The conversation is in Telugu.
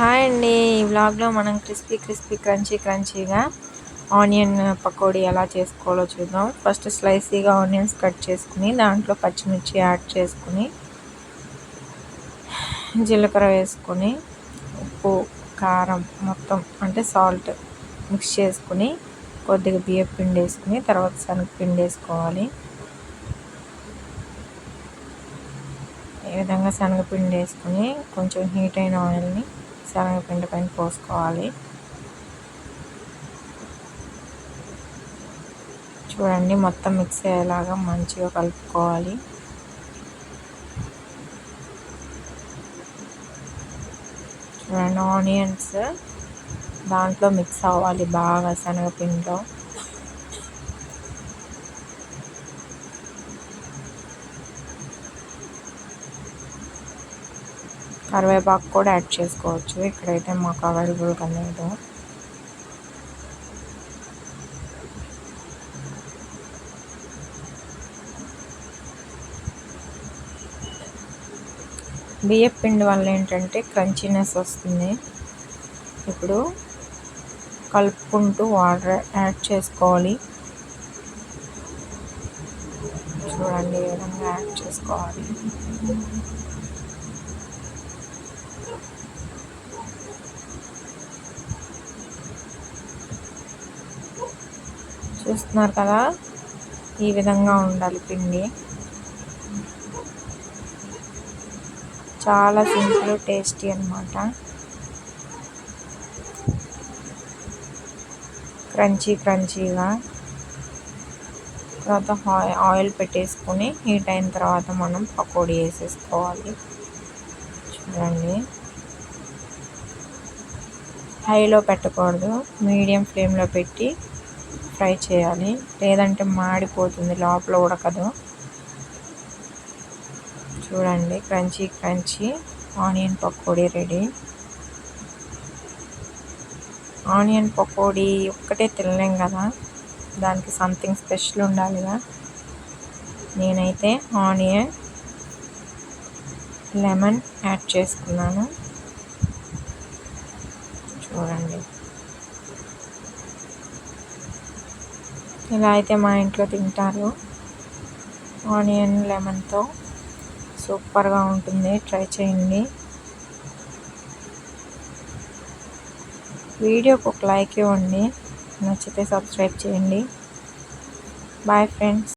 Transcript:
హాయ్ అండి. ఈ వ్లాగ్లో మనం క్రిస్పీ క్రిస్పీ క్రంచీ క్రంచీగా ఆనియన్ పకోడీ ఎలా చేసుకోవాలో చూద్దాం. ఫస్ట్ స్లైసీగా ఆనియన్స్ కట్ చేసుకుని దాంట్లో పచ్చిమిర్చి యాడ్ చేసుకుని జీలకర్ర వేసుకొని ఉప్పు కారం మొత్తం అంటే సాల్ట్ మిక్స్ చేసుకుని కొద్దిగా బియ్యం పిండి వేసుకుని తర్వాత శనగపిండి వేసుకోవాలి. ఈ విధంగా శనగపిండి వేసుకుని కొంచెం హీట్ అయిన ఆయిల్ని శనగపిండి పైన పోసుకోవాలి. చూడండి మొత్తం మిక్స్ అయ్యేలాగా మంచిగా కలుపుకోవాలి. చూడండి ఆనియన్స్ దాంట్లో మిక్స్ అవ్వాలి బాగా శనగపిండిలో. కరివేపాకు కూడా యాడ్ చేసుకోవచ్చు. ఇక్కడైతే మాకు అవైలబుల్గా లేదు. బియ్యం పిండి వల్ల ఏంటంటే క్రంచీనెస్ వస్తుంది. ఇప్పుడు కలుపుకుంటూ వాటర్ యాడ్ చేసుకోవాలి. చూడండి ఏ విధంగా యాడ్ చేసుకోవాలి. చూస్తున్నారు కదా? ఈ విధంగా ఉండాలి పిండి. చాలా సింపుల్ టేస్టీ అనమాట క్రంచీ క్రంచీగా. తర్వాత ఆయిల్ పెట్టేసుకొని హీట్ అయిన తర్వాత మనం పకోడీ వేసేసుకోవాలి. చూడండి. హైలో పెట్టకూడదు. మీడియం ఫ్లేమ్లో పెట్టి ఫ్రై చేయాలి. లేదంటే మాడిపోతుంది లోపల ఉడకదు. చూడండి crunchy crunchy. Onion pakodi ready. Onion pakodi ఒక్కటే తినలేం కదా? దానికి సంథింగ్ స్పెషల్ ఉండాలిగా నేనైతే ఆనియన్ లెమన్ యాడ్ చేసుకున్నాను. చూడండి. ఇలా అయితే మా ఇంట్లో తింటారు ఆనియన్ లెమన్తో సూపర్గా ఉంటుంది. ట్రై చేయండి. వీడియోకి ఒక లైక్ ఇవ్వండి. నచ్చితే సబ్స్క్రైబ్ చేయండి. Bye friends.